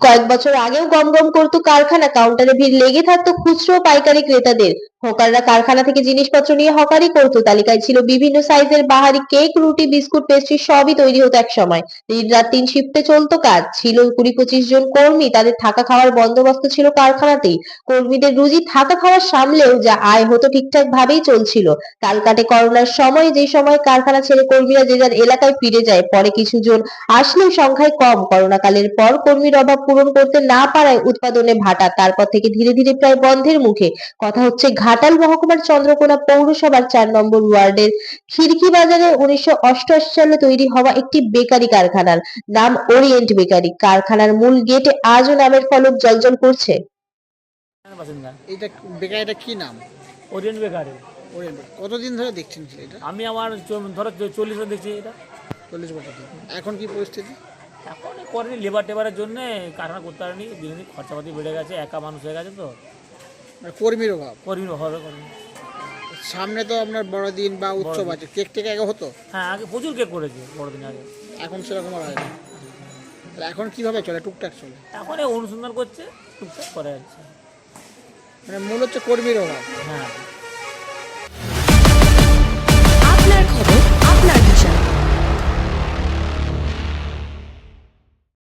কয়েক বছর আগেও গমগম গম করতো কারখানা কাউন্টারে ভিড় লেগে থাকতো খুচরো পাইকারি ক্রেতাদের। হকাররা কারখানা থেকে জিনিসপত্র নিয়ে হকারি করতো। তালিকায় ছিল বিভিন্ন সাইজের বাহারি কেক, রুটি, বিস্কুট, পেস্ট্রি সবই তৈরি হতো এক সময়। দিন রাত তিন শিফটে চলতো কাজ। ছিল কুড়ি পঁচিশ জন কর্মী। তাদের থাকা খাওয়ার বন্দোবস্ত ছিল কারখানাতেই। কর্মীদের রুজি থাকা খাওয়া সামলেও যা আয় হতো ঠিকঠাক ভাবেই চলছিল। কাল কাটে করোনার সময় যে সময় কারখানা ছেড়ে কর্মীরা যে যার এলাকায় ফিরে যায়, পরে কিছু জন আসলেও সংখ্যায় কম। করোনা কালের পর কর্মীর অভাব পূরণ করতে না পারায় উৎপাদনে ভাটা। তারপর থেকে ধীরে ধীরে প্রায় বন্ধের মুখে। কথা হচ্ছে ঘাটাল মহকুমার চন্দ্রকোনা পৌরসভার চার নম্বর ওয়ার্ডের খিড়কি বাজারে উনিশশো অষ্টআশি সালে তৈরি হওয়া একটি বেকারি কারখানার নাম ওরিয়েন্ট বেকারি। কারখানার মূল গেটে আজও নামের ফলক জলজল করছে। এটা বেকারিটা কি নাম? Orient bakery. ওরিয়েন্ট কতদিন ধরে দেখছেন এটা? আমি আমার ধরো চল্লিশ দেখছি এটা। চল্লিশ বছর এখন কি পরিস্থিতি? এখন করেনি লেবার টেবারের জন্য কারখানা করতে পারেনি। দিন দিন খরচাপাতি বেড়ে গেছে একা মানুষ হয়ে গেছে তো। কর্মীর অভাব। কর্মীর অভাবে কর্মী। সামনে তো আপনার বড়দিন বা উৎসব আছে। কেক টেক আগে হতো? হ্যাঁ আগে প্রচুর কেক করেছে বড়দিন আগে। এখন সেরকম আর হয় না। তাহলে এখন কীভাবে চলে? টুকটাক চলে। এখন এই অনুসন্ধান করছে টুকটাক করে যাচ্ছে মানে মূল হচ্ছে কর্মীর অভাব। হ্যাঁ।